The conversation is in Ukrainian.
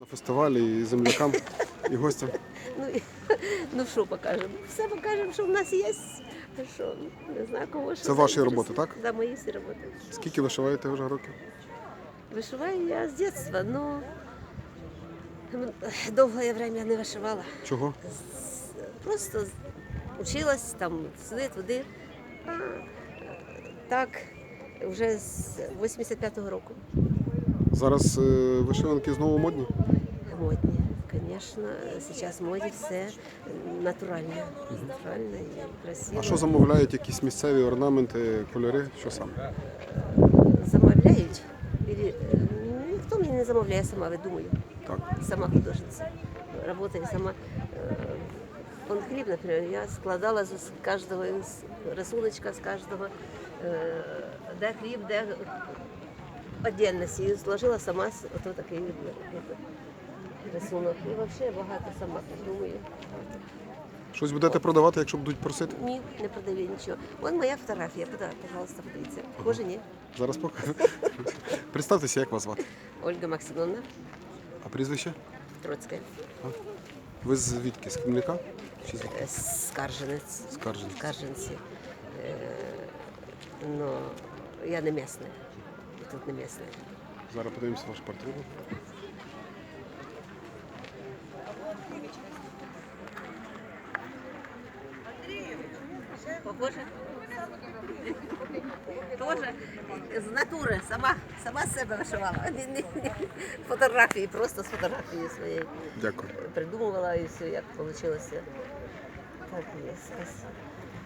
На фестивалі і землякам, і гостям. Ну, ну що покажемо? Все покажемо, що в нас є. Що, не знаю, кого що. Це ваші роботи, так? Да, мої всі роботи. Скільки вишиваєте вже років? Вишиваю я з дитинства, ну довге время не вишивала. Чого? Просто училась там сюди, туди. А так, вже з 85-го року. Зараз е, вишиванки знову модні? Модні, звісно, зараз в моді все натуральне. Натуральне і красиве. А що замовляють якісь місцеві орнаменти, кольори? Що саме? замовляють? Е, ніхто мені не замовляє, сама видумую. Так. Сама художниця. Работаю сама. Е, Он хліб, наприклад, я складала з кожного рисуночка, з кожного, де хліб, де отдельності. І зложила сама ото такий рисунок. І взагалі багато сама придумую. Щось будете продавати, якщо будуть просити? Ні, не продаю нічого. Вон моя фотографія, пода- пожалуйста, подивіться. Кожен ні. Зараз покажу. Представтеся, як вас звати. Ольга Максимовна А прізвище? Троцька. Ви звідки? З Хмельника? Чи звідки? Е, Скарженець. Скарженець. Скарженці. Е, Ну, я не місна. Тут не місна. Зараз подивимося ваш портрет. Похоже? Тоже з натури, сама, сама з себе вишивала. Фотографії, просто з фотографії своєї. Дякую. Придумувала і все, як вийшло. Так, є.